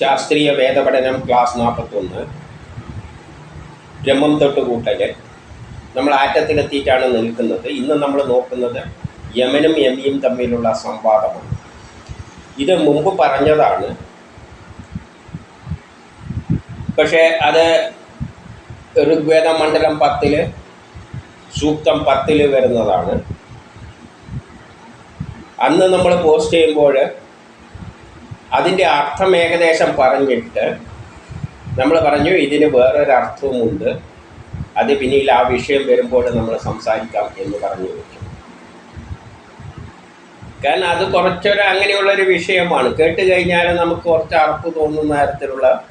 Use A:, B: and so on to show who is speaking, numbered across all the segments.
A: ശാസ്ത്രീയ വേദപഠനം ക്ലാസ് നാൽപ്പത്തൊന്ന് ബ്രഹ്മം തൊട്ട് കൂട്ടൽ നമ്മൾ ആറ്റത്തിലെത്തിയിട്ടാണ് നിൽക്കുന്നത്. ഇന്ന് നമ്മൾ നോക്കുന്നത് യമനും യമിയും തമ്മിലുള്ള സംവാദമാണ്. ഇത് മുമ്പ് പറഞ്ഞതാണ്. പക്ഷേ അത് ഋഗ്വേദ മണ്ഡലം പത്തിൽ സൂക്തം പത്തിൽ വരുന്നതാണ്. അന്ന് നമ്മൾ പോസ്റ്റ് ചെയ്യുമ്പോൾ അതിന്റെ അർത്ഥം ഏകദേശം പറഞ്ഞിട്ട് നമ്മൾ പറഞ്ഞു ഇതിന് വേറൊരർത്ഥവുമുണ്ട്. അത് പിന്നീട് ആ വിഷയം വരുമ്പോൾ നമ്മൾ സംസാരിക്കാം എന്ന് പറഞ്ഞു വെക്കും കാരണം അത് കുറച്ചൊരു അങ്ങനെയുള്ളൊരു വിഷയമാണ്. കേട്ട് കഴിഞ്ഞാൽ നമുക്ക് കുറച്ച് അറപ്പ് തോന്നുന്ന തരത്തിലുള്ള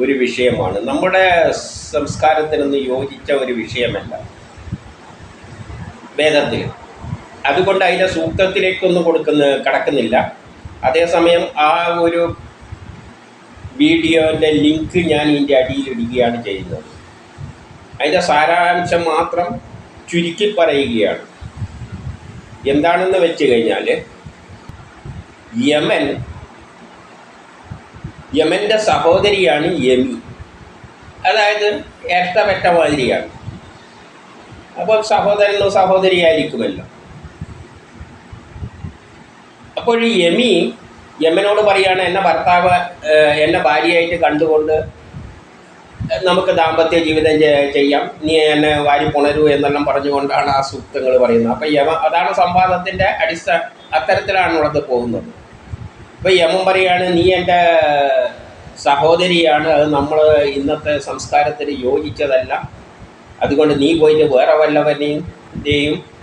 A: ഒരു വിഷയമാണ്. നമ്മുടെ സംസ്കാരത്തിനൊന്ന് യോജിച്ച ഒരു വിഷയമല്ല. വേദത്തിൽ. അതുകൊണ്ട് അതിന്റെ സൂക്തത്തിലേക്കൊന്നും കൊടുക്കുന്ന കടക്കുന്നില്ല. അതേസമയം ആ ഒരു വീഡിയോന്റെ ലിങ്ക് ഞാൻ ഇതിന്റെ അടിയിലിടുകയാണ് ചെയ്യുന്നത്. അതിന്റെ സാരാംശം മാത്രം ചുരുക്കി പറയുകയാണ്. എന്താണെന്ന് വെച്ച് കഴിഞ്ഞാൽ യമൻ യമന്റെ സഹോദരിയാണ് യമി. അതായത് ഇരട്ടപ്പെട്ട മാതിരിയാണ്. അപ്പോൾ സഹോദരനോ സഹോദരിയായിരിക്കുമല്ലോ. അപ്പോൾ ഈ യമി യമനോട് പറയുകയാണ് എന്നെ ഭർത്താവ് എന്നെ ഭാര്യയായിട്ട് കണ്ടുകൊണ്ട് നമുക്ക് ദാമ്പത്യ ജീവിതം ചെയ്യാം. നീ എന്നെ വാരി പുണരൂ എന്നെല്ലാം പറഞ്ഞുകൊണ്ടാണ് ആ സൂക്തങ്ങൾ പറയുന്നത്. അപ്പോൾ യമ അതാണ് സംവാദത്തിന്റെ അടിസ്ഥാന അത്തരത്തിലാണ് ഉള്ളത് പോകുന്നത്. ഇപ്പം യമൻ പറയുകയാണ് നീ എന്റെ സഹോദരിയാണ് അത് നമ്മൾ ഇന്നത്തെ സംസ്കാരത്തിന് യോജിച്ചതല്ല. അതുകൊണ്ട് നീ പോയിട്ട് വേറെ വല്ലവനെയും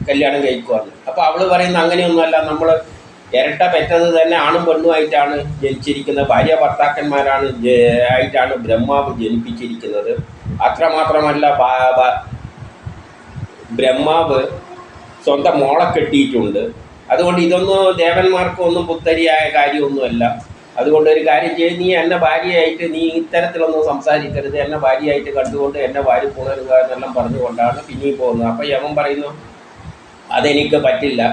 A: കല്യാണം കഴിക്കുവാണ് അപ്പോൾ അവൾ പറയുന്നത് അങ്ങനെയൊന്നുമല്ല. നമ്മൾ ഇരട്ട പെറ്റത് തന്നെ ആണും പെണ്ണുമായിട്ടാണ് ജനിച്ചിരിക്കുന്നത്. ഭാര്യ ഭർത്താക്കന്മാരാണ് ആയിട്ടാണ് ബ്രഹ്മാവ് ജനിപ്പിച്ചിരിക്കുന്നത്. അത്രമാത്രമല്ല ബ്രഹ്മാവ് സ്വന്തം മോളെ കെട്ടിയിട്ടുണ്ട്. അതുകൊണ്ട് ഇതൊന്നും ദേവന്മാർക്കും ഒന്നും പുത്തരിയായ കാര്യമൊന്നുമല്ല. അതുകൊണ്ട് ഒരു കാര്യം ചെയ്ത് നീ എന്നെ ഭാര്യയായിട്ട് നീ ഇത്തരത്തിലൊന്നും സംസാരിക്കരുത്. എന്നെ ഭാര്യയായിട്ട് കണ്ടുകൊണ്ട് എന്നെ ഭാര്യ പുണരുക എന്നെല്ലാം പറഞ്ഞുകൊണ്ടാണ് പിന്നെയും പോകുന്നത്. അപ്പോൾ യമൻ പറയുന്നു അതെനിക്ക് പറ്റില്ല.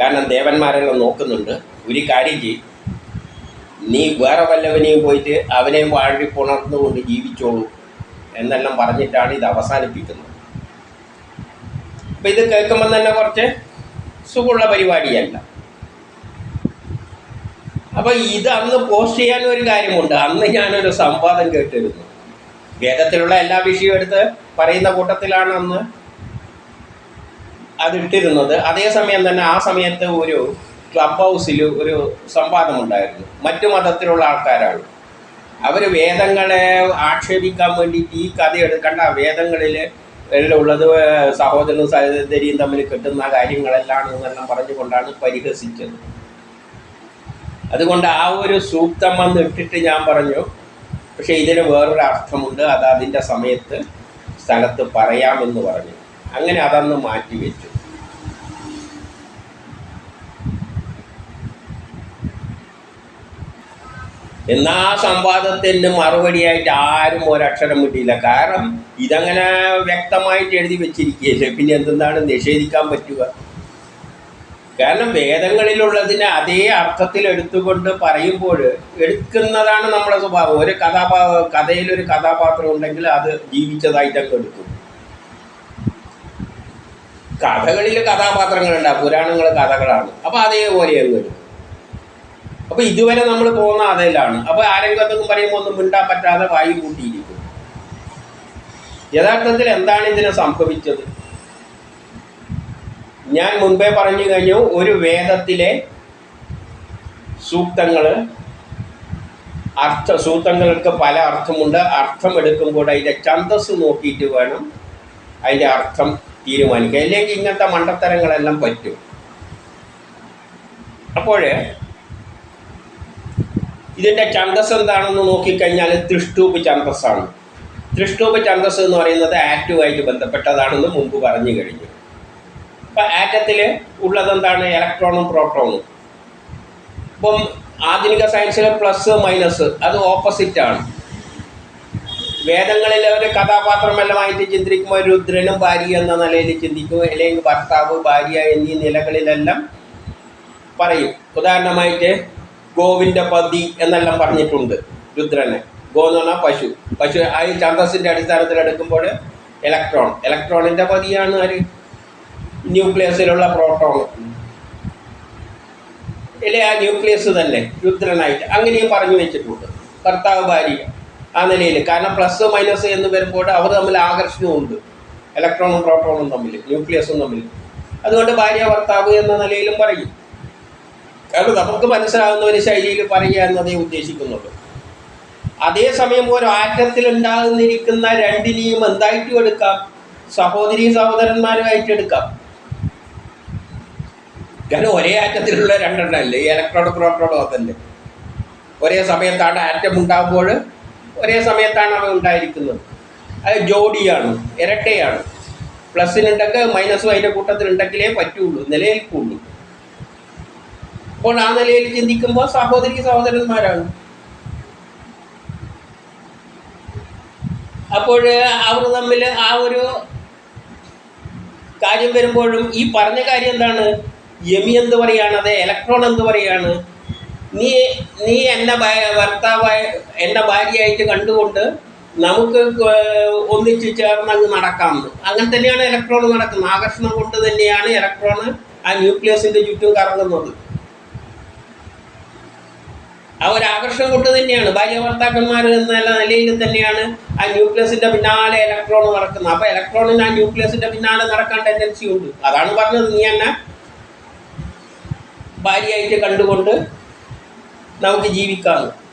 A: കാരണം ദേവന്മാരെല്ലാം നോക്കുന്നുണ്ട്. ഒരു കാര്യം ചെയ്യും. നീ വേറെ വല്ലവനെയും പോയിട്ട് അവനെയും വാഴി പുണർന്നുകൊണ്ട് ജീവിച്ചോളൂ എന്നെല്ലാം പറഞ്ഞിട്ടാണ് ഇത് അവസാനിപ്പിക്കുന്നത്. അപ്പം ഇത് കേൾക്കുമ്പോൾ തന്നെ കുറച്ച് സുഖമുള്ള പരിപാടിയല്ല. അപ്പോൾ ഇത് അന്ന് പോസ്റ്റ് ചെയ്യാൻ ഒരു കാര്യമുണ്ട്. അന്ന് ഞാനൊരു സംവാദം കേട്ടിരുന്നു. വേദത്തിലുള്ള എല്ലാ വിഷയവും എടുത്ത് പറയുന്ന കൂട്ടത്തിലാണ് അന്ന് അതിട്ടിരുന്നത്. അതേസമയം തന്നെ ആ സമയത്ത് ഒരു ക്ലബ് ഹൗസിൽ ഒരു സംവാദമുണ്ടായിരുന്നു. മറ്റു മതത്തിലുള്ള ആൾക്കാരാണ്. അവർ വേദങ്ങളെ ആക്ഷേപിക്കാൻ വേണ്ടിയിട്ട് ഈ കഥ എടുക്കേണ്ട വേദങ്ങളിൽ ഉള്ളത് സഹോദരനും സഹോദരിയും തമ്മിൽ കിട്ടുന്ന കാര്യങ്ങളെല്ലാം എന്നെല്ലാം പറഞ്ഞുകൊണ്ടാണ് പരിഹസിച്ചത്. അതുകൊണ്ട് ആ ഒരു സൂക്തം വന്ന് ഇട്ടിട്ട് ഞാൻ പറഞ്ഞു പക്ഷേ ഇതിന് വേറൊരു അർത്ഥമുണ്ട് അത് അതിന്റെ സമയത്ത് സ്ഥലത്ത് പറയാമെന്ന് പറഞ്ഞു. അങ്ങനെ അതന്ന് മാറ്റിവെച്ചു എന്നാ സംവാദത്തിന് മറുപടിയായിട്ട് ആരും ഒരക്ഷരം കിട്ടിയില്ല കാരണം ഇതങ്ങനെ വ്യക്തമായിട്ട് എഴുതി വെച്ചിരിക്കുകയല്ലേ? പിന്നെ എന്തെന്താണ് നിഷേധിക്കാൻ പറ്റുക? കാരണം വേദങ്ങളിലുള്ളതിനെ അതേ അർത്ഥത്തിൽ എടുത്തുകൊണ്ട് പറയുമ്പോൾ എടുക്കുന്നതാണ് നമ്മുടെ സ്വഭാവം. ഒരു കഥാപാ കഥയിലൊരു കഥാപാത്രം ഉണ്ടെങ്കിൽ അത് ജീവിച്ചതായിട്ടൊക്കെ എടുക്കും. കഥകളിൽ കഥാപാത്രങ്ങളുണ്ടാവും പുരാണങ്ങൾ കഥകളാണ്. അപ്പോൾ അതേപോലെ അങ്ങ് വരും. അപ്പോൾ ഇതുവരെ നമ്മൾ പോകുന്ന അതെല്ലാം അപ്പോൾ ആരെങ്കിലും എന്തെങ്കിലും പറയുമ്പോൾ ഒന്നും മിണ്ടാൻ പറ്റാതെ വായു കൂട്ടിയിരിക്കും. യഥാർത്ഥത്തിൽ എന്താണ് ഇതിനെ സംഭവിച്ചത്? ഞാൻ മുൻപേ പറഞ്ഞു കഴിഞ്ഞു ഒരു വേദത്തിലെ സൂക്തങ്ങൾ അർത്ഥ സൂക്തങ്ങൾക്ക് പല അർത്ഥമുണ്ട്. അർത്ഥം എടുക്കുമ്പോൾ അതിന്റെ ഛന്തസ് നോക്കിയിട്ട് വേണം അതിന്റെ അർത്ഥം തീരുമാനിക്കുക. അല്ലെങ്കിൽ ഇങ്ങനത്തെ മണ്ടത്തരങ്ങളെല്ലാം പറ്റും. അപ്പോൾ ഇതിന്റെ ഛന്തസ് എന്താണെന്ന് നോക്കിക്കഴിഞ്ഞാൽ തൃഷ്ടൂപ് ഛന്തസ്സാണ് തൃഷ്ടൂപ് ഛന്തസ് എന്ന് പറയുന്നത് ആറ്റുമായിട്ട് ബന്ധപ്പെട്ടതാണെന്ന് മുമ്പ് പറഞ്ഞു കഴിഞ്ഞു. അപ്പം ആറ്റത്തിൽ ഉള്ളതെന്താണ് ഇലക്ട്രോണും പ്രോട്ടോണും. ഇപ്പം ആധുനിക സയൻസിലെ പ്ലസ് മൈനസ് അത് ഓപ്പോസിറ്റ് ആണ് വേദങ്ങളിൽ ഒരു കഥാപാത്രമെല്ലാമായിട്ട് ചിന്തിക്കുമ്പോൾ രുദ്രനും ഭാര്യ എന്ന നിലയിൽ ചിന്തിക്കും. അല്ലെങ്കിൽ ഭർത്താവ് ഭാര്യ എന്നീ നിലകളിലെല്ലാം പറയും. ഉദാഹരണമായിട്ട് ഗോവിന്റെ പതി എന്നെല്ലാം പറഞ്ഞിട്ടുണ്ട് രുദ്രനെ. ഗോ എന്ന് പറഞ്ഞാൽ പശു. പശു ആ ഈ ഛന്തസ്സിന്റെ അടിസ്ഥാനത്തിൽ എടുക്കുമ്പോൾ ഇലക്ട്രോൺ ഇലക്ട്രോണിന്റെ പതിയാണ് ആര് ന്യൂക്ലിയസിലുള്ള പ്രോട്ടോൺ ഇല്ലേ ആ ന്യൂക്ലിയസ് തന്നെ രുദ്രനായിട്ട്. അങ്ങനെയും പറഞ്ഞു വെച്ചിട്ടുണ്ട്. ഭർത്താവ് ഭാര്യ. ആ നിലയിൽ കാരണം പ്ലസ് മൈനസ് എന്ന് വരുമ്പോൾ അവർ തമ്മിൽ ആകർഷണമുണ്ട് ഇലക്ട്രോണും പ്രോട്ടോണും തമ്മിൽ ന്യൂക്ലിയസും തമ്മിൽ അതുകൊണ്ട് ഭാര്യ ഭർത്താവ് എന്ന നിലയിലും പറയും. കാരണം നമുക്ക് മനസ്സിലാകുന്ന ഒരു ശൈലിയിൽ പറയുക എന്നതേ ഉദ്ദേശിക്കുന്നുള്ളൂ. അതേസമയം ഒരു ആറ്റത്തിൽ ഉണ്ടാകുന്നിരിക്കുന്ന രണ്ടിനെയും എന്തായിട്ടും എടുക്കാം. സഹോദരി സഹോദരന്മാരുമായിട്ട് എടുക്കാം. കാരണം ഒരേ ആറ്റത്തിലുള്ള രണ്ടെണ്ണമല്ലേ ഈ ഇലക്ട്രോണും പ്രോട്ടോണും അതല്ലേ. ഒരേ സമയത്താണ് ആറ്റം ഉണ്ടാകുമ്പോൾ ഒരേ സമയത്താണ് അവ ഉണ്ടായിരിക്കുന്നത്. അത് ജോഡിയാണ് ഇരട്ടയാണ്. പ്ലസ്സിനുണ്ടെങ്കിൽ മൈനസും അതിന്റെ കൂട്ടത്തിലുണ്ടെങ്കിലേ പറ്റുള്ളൂ നിലനിൽക്കുള്ളൂ അപ്പോൾ ആ നിലയിൽ ചിന്തിക്കുമ്പോൾ സഹോദരി സഹോദരന്മാരാണ്. അപ്പോൾ അവർ തമ്മിൽ ആ ഒരു കാര്യം വരുമ്പോഴും ഈ പറഞ്ഞ കാര്യം എന്താണ്? യമി എന്ത് പറയാണ്? അതെ ഇലക്ട്രോൺ എന്ത് പറയാണ്? നീ നീ എന്റെ ഭർത്താവായി എന്റെ ഭാര്യയായിട്ട് കണ്ടുകൊണ്ട് നമുക്ക് ഒന്നിച്ച് ചേർന്ന് അങ്ങ് നടക്കാമെന്ന് അങ്ങനെ തന്നെയാണ് ഇലക്ട്രോൺ നടക്കുന്നത്. ആകർഷണം കൊണ്ട് തന്നെയാണ് ഇലക്ട്രോൺ ആ ന്യൂക്ലിയസിന്റെ ചുറ്റും കറങ്ങുന്നത്. ആ ഒരു ആകർഷണം കൊണ്ട് തന്നെയാണ്. ഭാര്യ ഭർത്താക്കന്മാർ എന്ന നിലയിൽ തന്നെയാണ് ആ ന്യൂക്ലിയസിന്റെ പിന്നാലെ ഇലക്ട്രോൺ നടക്കുന്നത്. അപ്പോൾ ഇലക്ട്രോണിന് ആ ന്യൂക്ലിയസിന്റെ പിന്നാലെ നടക്കാൻ ടെൻഡൻസി ഉണ്ട്. അതാണ് പറഞ്ഞത്. നീ എന്നെ ഭാര്യയായിട്ട് കണ്ടുകൊണ്ട് നമുക്ക് ജീവിക്കാമെന്ന്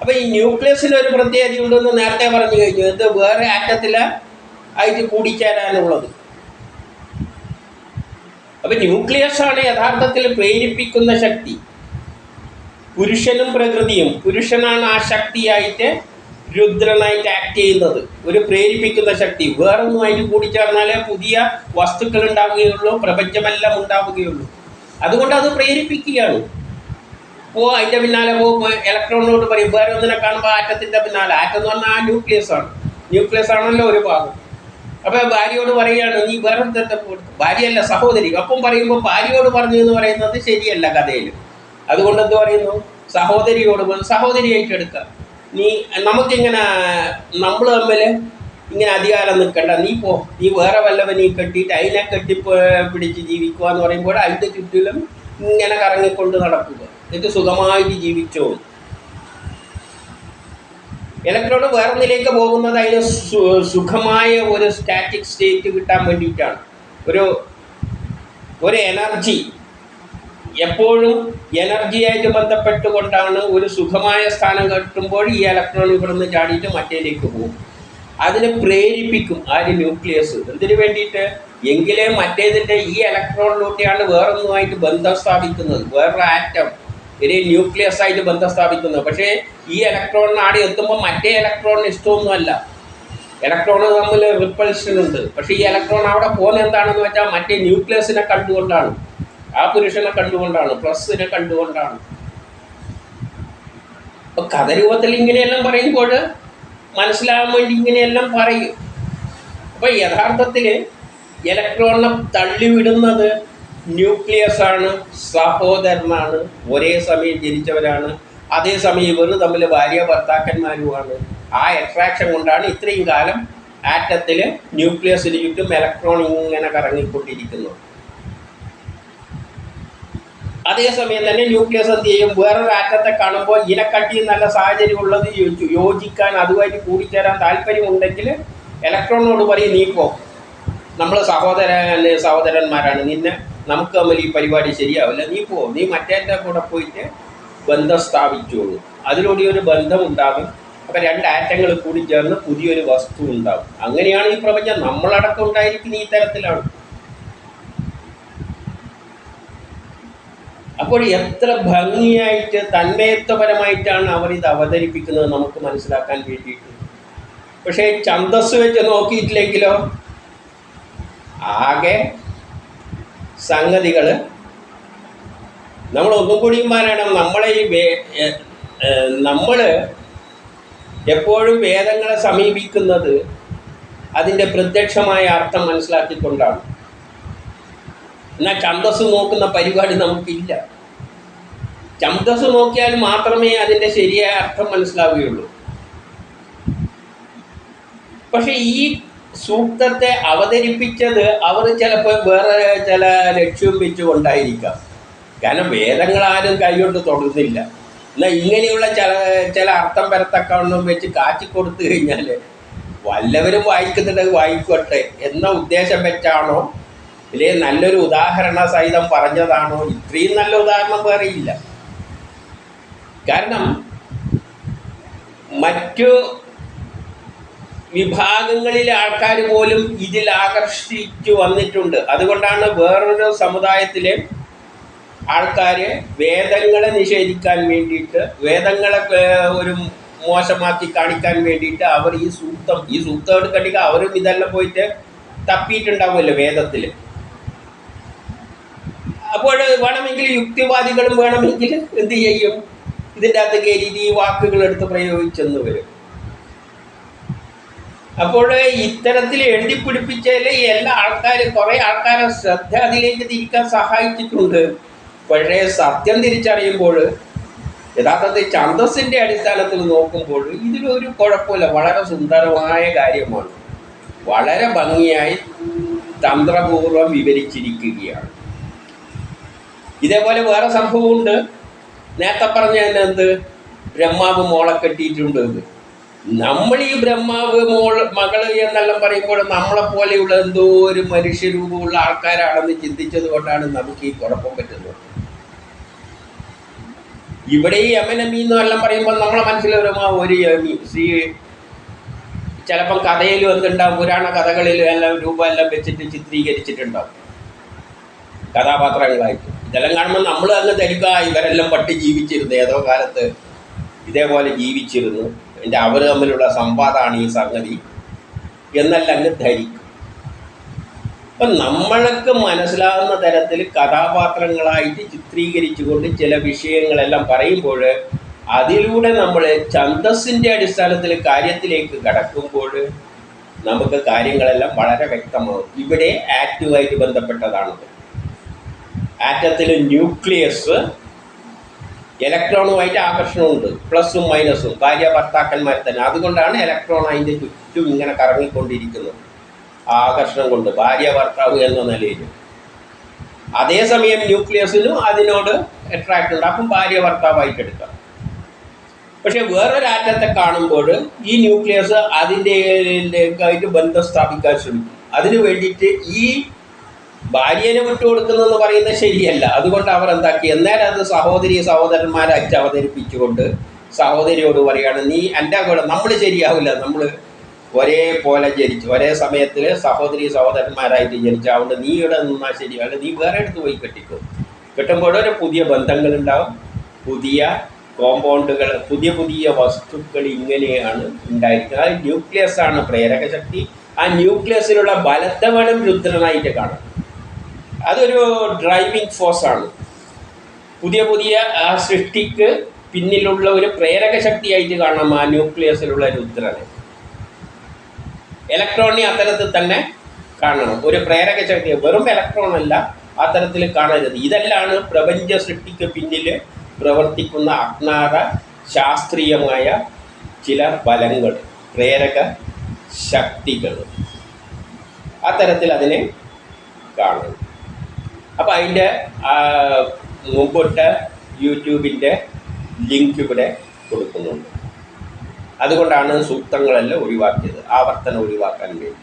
A: അപ്പോൾ ഈ ന്യൂക്ലിയസിന് ഒരു പ്രത്യേകത ഉണ്ടെന്ന് നേരത്തെ പറഞ്ഞു കഴിഞ്ഞു. ഇത് വേറെ ആറ്റത്തില ആയിട്ട് കൂടിച്ചേരാനുള്ളത് അപ്പൊ ന്യൂക്ലിയസാണ് യഥാർത്ഥത്തിൽ പ്രേരിപ്പിക്കുന്ന ശക്തി. പുരുഷനും പ്രകൃതിയും. പുരുഷനാണ് ആ ശക്തിയായിട്ട് രുദ്രനായിട്ട് ആക്ട് ചെയ്യുന്നത്. ഒരു പ്രേരിപ്പിക്കുന്ന ശക്തി. വേറൊന്നുമായിട്ട് കൂടിച്ചേർന്നാലേ പുതിയ വസ്തുക്കൾ ഉണ്ടാവുകയുള്ളൂ പ്രപഞ്ചമെല്ലാം ഉണ്ടാവുകയുള്ളൂ. അതുകൊണ്ട് അത് പ്രേരിപ്പിക്കുകയാണ്. പോ അതിന്റെ പിന്നാലെ പോ ഇലക്ട്രോണിനോട് പറയും വേറെ ഒന്നിനെ കാണുമ്പോൾ ആറ്റത്തിന്റെ പിന്നാലെ. ആറ്റം എന്ന് പറഞ്ഞാൽ ആ ന്യൂക്ലിയസ് ആണ്. ന്യൂക്ലിയസ് ആണല്ലോ ഒരു ഭാഗം. അപ്പോൾ ഭാര്യയോട് പറയുകയാണ് നീ വേറെ ഭാര്യയല്ല സഹോദരി. അപ്പം പറയുമ്പോൾ ഭാര്യയോട് പറഞ്ഞു എന്ന് പറയുന്നത് ശരിയല്ല കഥയിൽ. അതുകൊണ്ട് എന്ത് പറയുന്നു? സഹോദരിയോട് സഹോദരിയായിട്ട് എടുക്കുക നീ നമുക്കിങ്ങനെ നമ്മൾ തമ്മിൽ ഇങ്ങനെ അധികാരം നിൽക്കണ്ട. നീ പോ. നീ വേറെ വല്ലവനെ കെട്ടിയിട്ട് അതിനെ കെട്ടി പിടിച്ച് ജീവിക്കുക എന്ന് പറയുമ്പോൾ അതിന്റെ ചുറ്റിലും ഇങ്ങനെ കറങ്ങിക്കൊണ്ട് നടക്കുക. എന്നിട്ട് സുഖമായിട്ട് ജീവിച്ചോ. ഇലക്ട്രോൺ വേറൊന്നിലേക്ക് പോകുന്നത് അതിന് സുഖമായ ഒരു സ്റ്റാറ്റിക് സ്റ്റേറ്റ് കിട്ടാൻ വേണ്ടിയിട്ടാണ്. ഒരു ഒരു എനർജി എപ്പോഴും എനർജിയായിട്ട് ബന്ധപ്പെട്ടുകൊണ്ടാണ് ഒരു സുഖമായ സ്ഥാനം കിട്ടുമ്പോൾ ഈ ഇലക്ട്രോൺ ഇവിടെ നിന്ന് ചാടിയിട്ട് മറ്റേലേക്ക് പോകും. അതിനെ പ്രേരിപ്പിക്കും ആര് ന്യൂക്ലിയസ് എന്തിനു വേണ്ടിയിട്ട്? എങ്കിലേ മറ്റേതിന്റെ ഈ ഇലക്ട്രോണിലൂടെയാണ് വേറൊന്നുമായിട്ട് ബന്ധം സ്ഥാപിക്കുന്നത്. വേറൊരു ആറ്റം ഒരു ന്യൂക്ലിയസ് ആയിട്ട് ബന്ധം സ്ഥാപിക്കുന്നത് പക്ഷേ ഈ ഇലക്ട്രോണിന് ആടെ എത്തുമ്പോൾ മറ്റേ ഇലക്ട്രോണിന് ഇഷ്ടമൊന്നുമല്ല. ഇലക്ട്രോൺ തമ്മിൽ റിപ്പൾഷൻ ഉണ്ട്. പക്ഷേ ഈ ഇലക്ട്രോൺ അവിടെ പോകുന്നത് എന്താണെന്ന് വെച്ചാൽ മറ്റേ ന്യൂക്ലിയസിനെ കണ്ടുകൊണ്ടാണ്. ആ പുരുഷനെ കണ്ടുകൊണ്ടാണ്. പ്ലസിനെ കണ്ടുകൊണ്ടാണ്. അപ്പൊ കഥരൂപത്തിൽ ഇങ്ങനെയെല്ലാം പറയുമ്പോൾ മനസ്സിലാകാൻ വേണ്ടി ഇങ്ങനെയെല്ലാം പറയും. അപ്പോൾ യഥാർത്ഥത്തിൽ ഇലക്ട്രോണിനെ തള്ളിവിടുന്നത് ന്യൂക്ലിയസ് ആണ് സഹോദരനാണ് ഒരേ സമയം ജനിച്ചവരാണ്. അതേസമയം ഇവർ തമ്മിൽ ഭാര്യ ഭർത്താക്കന്മാരുമാണ്. ആ അട്രാക്ഷൻ കൊണ്ടാണ് ഇത്രയും കാലം ആറ്റത്തിൽ ന്യൂക്ലിയസിന് ചുറ്റും ഇലക്ട്രോൺ ഇങ്ങനെ കറങ്ങിക്കൊണ്ടിരിക്കുന്നത്. അതേസമയം തന്നെ ന്യൂക്ലിയസ് എന്ത് ചെയ്യും? വേറൊരു ആറ്റത്തെ കാണുമ്പോൾ ഇനക്കട്ടി നല്ല സാഹചര്യം ഉള്ളത് യോജി- യോജിക്കാൻ അതുമായിട്ട് കൂടിച്ചേരാൻ താല്പര്യമുണ്ടെങ്കിൽ ഇലക്ട്രോണിനോട് പറയും നീ പോ. നമ്മൾ സഹോദര സഹോദരന്മാരാണ്. നിന്നെ നമുക്ക് തമ്മിൽ ഈ പരിപാടി ശരിയാവില്ല. നീ പോ. നീ മറ്റേന്റെ കൂടെ പോയിട്ട് ബന്ധം സ്ഥാപിച്ചോളൂ. അതിലൂടെ ഒരു ബന്ധം ഉണ്ടാകും. അപ്പം രണ്ട് ആറ്റങ്ങൾ കൂടി ചേർന്ന് പുതിയൊരു വസ്തു ഉണ്ടാകും. അങ്ങനെയാണ് ഈ പ്രപഞ്ചം. നമ്മളടക്കം ഉണ്ടായിരിക്കുന്ന ഈ തരത്തിലാണ്. അപ്പോൾ എത്ര ഭംഗിയായിട്ട് തന്മയത്വപരമായിട്ടാണ് അവർ ഇത് അവതരിപ്പിക്കുന്നത് നമുക്ക് മനസ്സിലാക്കാൻ വേണ്ടിയിട്ട്. പക്ഷേ ഛന്തസ് വെച്ച് നോക്കിയിട്ടില്ലെങ്കിലോ? ആകെ സംഗതികൾ നമ്മൾ ഒന്നും കൂടിയും പറയണം. നമ്മളെ ഈ നമ്മൾ എപ്പോഴും വേദങ്ങളെ സമീപിക്കുന്നത് അതിന്റെ പ്രത്യക്ഷമായ അർത്ഥം മനസ്സിലാക്കിക്കൊണ്ടാണ്. എന്നാൽ ഛന്തസ് നോക്കുന്ന പരിപാടി നമുക്കില്ല. ഛന്തസ് നോക്കിയാൽ മാത്രമേ അതിന്റെ ശരിയായ അർത്ഥം മനസ്സിലാവുകയുള്ളൂ. പക്ഷേ ഈ സൂക്തത്തെ അവതരിപ്പിച്ചത് അവർ ചിലപ്പോൾ വേറെ ചില ലക്ഷ്യം വെച്ചുകൊണ്ടായിരിക്കാം. കാരണം വേദങ്ങൾ ആരും കൈകൊണ്ട് തൊടുന്നില്ല. എന്നാൽ ഇങ്ങനെയുള്ള ചില ചില അർത്ഥം വരത്തക്കവണ്ണം വെച്ച് കാച്ചി കൊടുത്തു കഴിഞ്ഞാൽ വല്ലവരും വായിക്കുന്നുണ്ടെങ്കിൽ വായിക്കട്ടെ എന്ന ഉദ്ദേശം വെച്ചാണോ? ഇല്ലേ നല്ലൊരു ഉദാഹരണ സഹിതം പറഞ്ഞതാണോ? ഇത്രയും നല്ല ഉദാഹരണം വേറെ ഇല്ല. കാരണം മറ്റു വിഭാഗങ്ങളിലെ ആൾക്കാർ പോലും ഇതിൽ ആകർഷിച്ചു വന്നിട്ടുണ്ട്. അതുകൊണ്ടാണ് വേറൊരു സമുദായത്തിലെ ആൾക്കാർ വേദങ്ങളെ നിഷേധിക്കാൻ വേണ്ടിയിട്ട് വേദങ്ങളെ ഒരു മോശമാക്കി കാണിക്കാൻ വേണ്ടിയിട്ട് അവർ ഈ സൂക്തം ഈ സൂക്തം എടുക്കണ്ടെങ്കിൽ അവരും ഇതെല്ലാം പോയിട്ട് തപ്പിയിട്ടുണ്ടാവുമല്ലോ വേദത്തിൽ അപ്പോൾ വേണമെങ്കിൽ യുക്തിവാദികളും വേണമെങ്കിൽ എന്ത് ചെയ്യും? ഇതിന്റെ അകത്ത് കയറിയിട്ട് ഈ വാക്കുകൾ എടുത്ത് പ്രയോഗിച്ചെന്ന് വരും. അപ്പോൾ ഇത്തരത്തിൽ എഴുതി പിടിപ്പിച്ചതിൽ എല്ലാ ആൾക്കാരും കുറേ ആൾക്കാരെ ശ്രദ്ധ അതിലേക്ക് തിരിക്കാൻ സഹായിച്ചിട്ടുണ്ട്. പക്ഷേ സത്യം തിരിച്ചറിയുമ്പോൾ യഥാർത്ഥത്തിൽ ഛന്ദസ്സിന്റെ അടിസ്ഥാനത്തിൽ നോക്കുമ്പോൾ ഇതിലൊരു കുഴപ്പമില്ല. വളരെ സുന്ദരമായ കാര്യമാണ്. വളരെ ഭംഗിയായി തന്ത്രപൂർവം വിവരിച്ചിരിക്കുകയാണ്. ഇതേപോലെ വേറെ സംഭവമുണ്ട്. നേരത്തെ പറഞ്ഞ എന്ത്? ബ്രഹ്മാവ് മോളെ കെട്ടിയിട്ടുണ്ട്. നമ്മൾ ഈ ബ്രഹ്മാവ് മോൾ മകൾ എന്നെല്ലാം പറയുമ്പോൾ നമ്മളെ പോലെയുള്ള എന്തോ ഒരു മനുഷ്യരൂപമുള്ള ആൾക്കാരാണെന്ന് ചിന്തിച്ചത് കൊണ്ടാണ് നമുക്ക് ഈ കുഴപ്പം പറ്റുന്നത്. ഇവിടെ ഈ യമനമി എന്നെല്ലാം പറയുമ്പോൾ നമ്മളെ മനസ്സിലൊരുമാ ഒരു യമി ശ്രീ ചിലപ്പം കഥയിലും എന്തുണ്ടാവും പുരാണ കഥകളിലും എല്ലാം രൂപം എല്ലാം വെച്ചിട്ട് ചിത്രീകരിച്ചിട്ടുണ്ടാവും. കഥാപാത്രങ്ങളായിട്ട്. ഇതെല്ലാം കാണുമ്പോൾ നമ്മൾ അങ്ങ് ധരിക്കുക ഇവരെല്ലാം പട്ടി ജീവിച്ചിരുന്നു ഏതോ കാലത്ത് ഇതേപോലെ ജീവിച്ചിരുന്നു. എന്റെ അവർ തമ്മിലുള്ള സംവാദമാണ് ഈ സംഗതി. എന്നല്ല അങ്ങ് ധരിക്കും. അപ്പം നമ്മൾക്ക് മനസ്സിലാകുന്ന തരത്തിൽ കഥാപാത്രങ്ങളായിട്ട് ചിത്രീകരിച്ചുകൊണ്ട് ചില വിഷയങ്ങളെല്ലാം പറയുമ്പോൾ അതിലൂടെ നമ്മൾ ഛന്തസ്സിന്റെ അടിസ്ഥാനത്തിൽ കാര്യത്തിലേക്ക് കടക്കുമ്പോൾ നമുക്ക് കാര്യങ്ങളെല്ലാം വളരെ വ്യക്തമാകും ഇവിടെ ആക്റ്റീവായിട്ട് ബന്ധപ്പെട്ടതാണത് ആറ്റത്തിൽ ന്യൂക്ലിയസ് ഇലക്ട്രോണുമായിട്ട് ആകർഷണമുണ്ട്. പ്ലസും മൈനസും. ഭാര്യ ഭർത്താക്കന്മാർ തന്നെ. അതുകൊണ്ടാണ് ഇലക്ട്രോൺ അതിന്റെ ചുറ്റും ഇങ്ങനെ കറങ്ങിക്കൊണ്ടിരിക്കുന്നത്. ആകർഷണം കൊണ്ട് ഭാര്യ ഭർത്താവ് എന്ന നിലയിൽ. അതേസമയം ന്യൂക്ലിയസിനും അതിനോട് അട്രാക്ട് ഉണ്ട്. അപ്പം ഭാര്യ ഭർത്താവായിട്ട് എടുക്കാം. പക്ഷേ വേറൊരു ആറ്റത്തെ കാണുമ്പോൾ ഈ ന്യൂക്ലിയസ് അതിന്റെ ആയിട്ട് ബന്ധം സ്ഥാപിക്കാൻ ശ്രമിക്കും. അതിനു വേണ്ടിയിട്ട് ഈ ഭാര്യനെ വിട്ടുകൊടുക്കുന്നെന്ന് പറയുന്നത് ശരിയല്ല. അതുകൊണ്ട് അവർ എന്താക്കി? എന്നേരം അത് സഹോദരി സഹോദരന്മാരായിട്ട് അവതരിപ്പിച്ചുകൊണ്ട് സഹോദരിയോട് പറയാണ് നീ എന്റെ കൂടെ നമ്മൾ ശരിയാവില്ല. നമ്മൾ ഒരേപോലെ ജനിച്ചു. ഒരേ സമയത്തിൽ സഹോദരി സഹോദരന്മാരായിട്ട് ജനിച്ചു അതുകൊണ്ട് നീ ഇവിടെ നിന്നാൽ ശരിയാവില്ല. നീ വേറെ അടുത്ത് പോയി കെട്ടിക്കോ. കെട്ടുമ്പോൾ ഒരു പുതിയ ബന്ധങ്ങളുണ്ടാവും. പുതിയ കോമ്പൗണ്ടുകൾ പുതിയ പുതിയ വസ്തുക്കൾ ഇങ്ങനെയാണ് ഉണ്ടായിരിക്കുന്നത്. അത് ന്യൂക്ലിയസ് ആണ് പ്രേരക ശക്തി ആ ന്യൂക്ലിയസിലുള്ള ബലത്തെ വേണം രുദ്രനായിട്ട് കാണാം അതൊരു ഡ്രൈവിംഗ് ഫോഴ്സ് ആണ്. പുതിയ പുതിയ ആ സൃഷ്ടിക്ക് പിന്നിലുള്ള ഒരു പ്രേരക ശക്തിയായിട്ട് കാണാം ആ ന്യൂക്ലിയസിലുള്ള രുദ്രനെ ഇലക്ട്രോണി അത്തരത്തിൽ തന്നെ കാണണം. ഒരു പ്രേരക ശക്തി വെറും ഇലക്ട്രോൺ അല്ല ആ തരത്തിൽ കാണരുത്. ഇതെല്ലാണ് പ്രപഞ്ച സൃഷ്ടിക്ക് പിന്നിൽ പ്രവർത്തിക്കുന്ന അജ്ഞാത ശാസ്ത്രീയമായ ചില ബലങ്ങൾ പ്രേരക ശക്തികൾ. ആ തരത്തിൽ അതിനെ കാണണം. അപ്പോൾ അതിന്റെ മുമ്പോട്ട് യൂട്യൂബിന്റെ ലിങ്ക് ഇവിടെ കൊടുക്കുന്നുണ്ട്. അതുകൊണ്ടാണ് സൂക്തങ്ങളെല്ലാം ഒഴിവാക്കിയത് ആവർത്തനം ഒഴിവാക്കാൻ വേണ്ടി.